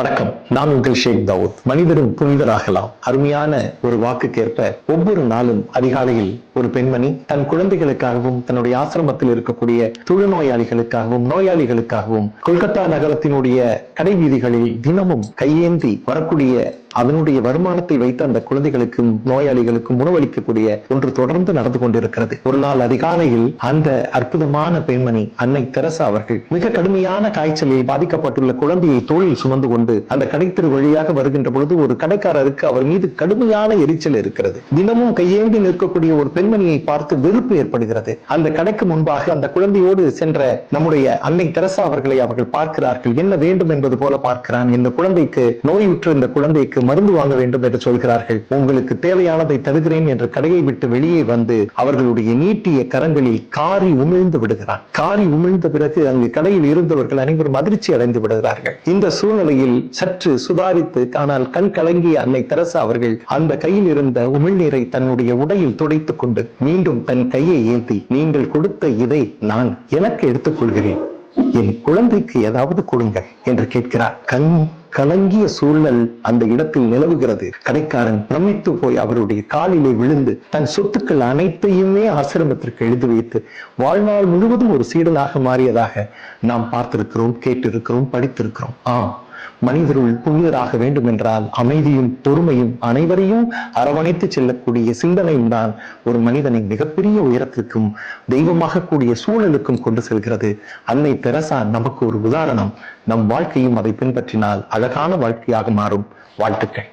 வணக்கம். நான் உங்கள் ஷேக் தாவூத். மனிதரும் புனிதராகலாம். அருமையான ஒரு வாக்குக்கேற்ப ஒவ்வொரு நாளும் அதிகாலையில் ஒரு பெண்மணி தன் குழந்தைகளுக்காகவும் தன்னுடைய ஆசிரமத்தில் இருக்கக்கூடிய தொழுநோயாளிகளுக்காகவும் நோயாளிகளுக்காகவும் கொல்கத்தா நகரத்தினுடைய கடை வீதிகளில் தினமும் கையேந்தி வரக்கூடிய அதனுடைய வருமானத்தை வைத்து அந்த குழந்தைகளுக்கும் நோயாளிகளுக்கும் உணவளிக்கக்கூடிய ஒன்று தொடர்ந்து நடந்து கொண்டிருக்கிறது. ஒரு நாள் அதிகாலையில் அந்த அற்புதமான பெண்மணி அன்னை தெரசா அவர்கள் மிக கடுமையான காய்ச்சலில் பாதிக்கப்பட்டுள்ள குழந்தையை தோளில் சுமந்து கொண்டு அந்த கடைத்திரு வழியாக வருகின்ற பொழுது ஒரு கடைக்காரருக்கு அவர் மீது கடுமையான எரிச்சல் இருக்கிறது. தினமும் கையேந்தி நிற்கக்கூடிய ஒரு பெண் பெண்மணியை பார்த்து வெறுப்பு ஏற்படுகிறது. அந்த கடைக்கு முன்பாக அந்த குழந்தையோடு சென்ற நம்முடைய அன்னை தெரசா அவர்களை அவர்கள் பார்க்கிறார்கள். என்ன வேண்டும் என்பது போல பார்க்கிறான். இந்த குழந்தைக்கு நோயுற்று இந்த குழந்தைக்கு மருந்து வாங்க வேண்டும் என்று சொல்கிறார்கள். உங்களுக்கு தேவையானதை தருகிறேன் என்று கடையை விட்டு வெளியே வந்து அவர்களுடைய நீட்டிய கரங்களில் காரி உமிழ்ந்து விடுகிறான். காரி உமிழ்ந்த பிறகு அங்கு கடையில் இருந்தவர்கள் அனைவரும் அதிர்ச்சி அடைந்து விடுகிறார்கள். இந்த சூழ்நிலையில் சற்று சுதாரித்து ஆனால் கண் கலங்கிய அன்னை தெரசா அவர்கள் அந்த கையில் இருந்த உமிழ்நீரை தன்னுடைய உடையில் துடைத்துக் கொண்டு கொண்டு மீண்டும் தன் கையை ஏந்தி நீங்கள் கொடுத்த இதை நான் எனக்கு எடுத்துக்கொள்கிறேன். என் குழந்தைக்கு ஏதாவது கொடுங்க என்று கேட்கிறார். கண் கலங்கிய சூழல் அந்த இடத்தில் நிலவுகிறது. கடைக்காரன் பிரமித்து போய் அவருடைய காலிலே விழுந்து தன் சொத்துக்கள் அனைத்தையுமே ஆசிரமத்திற்கு எழுதி வைத்து வாழ்நாள் முழுவதும் ஒரு சீடனாக மாறியதாக நாம் பார்த்திருக்கிறோம் கேட்டிருக்கிறோம் படித்திருக்கிறோம். ஆம் மனிதருள் புனிதராக வேண்டும் என்றால் அமைதியும் பொறுமையும் அனைவரையும் அரவணைத்து செல்லக்கூடிய சிந்தனையும் தான் ஒரு மனிதனை மிகப்பெரிய உயரத்திற்கும் தெய்வமாக கூடிய சூழலுக்கும் கொண்டு செல்கிறது. அன்னை தெரசா நமக்கு ஒரு உதாரணம். நம் வாழ்க்கையும் அதை பின்பற்றினால் அழகான வாழ்க்கையாக மாறும். வாழ்த்துக்கள்.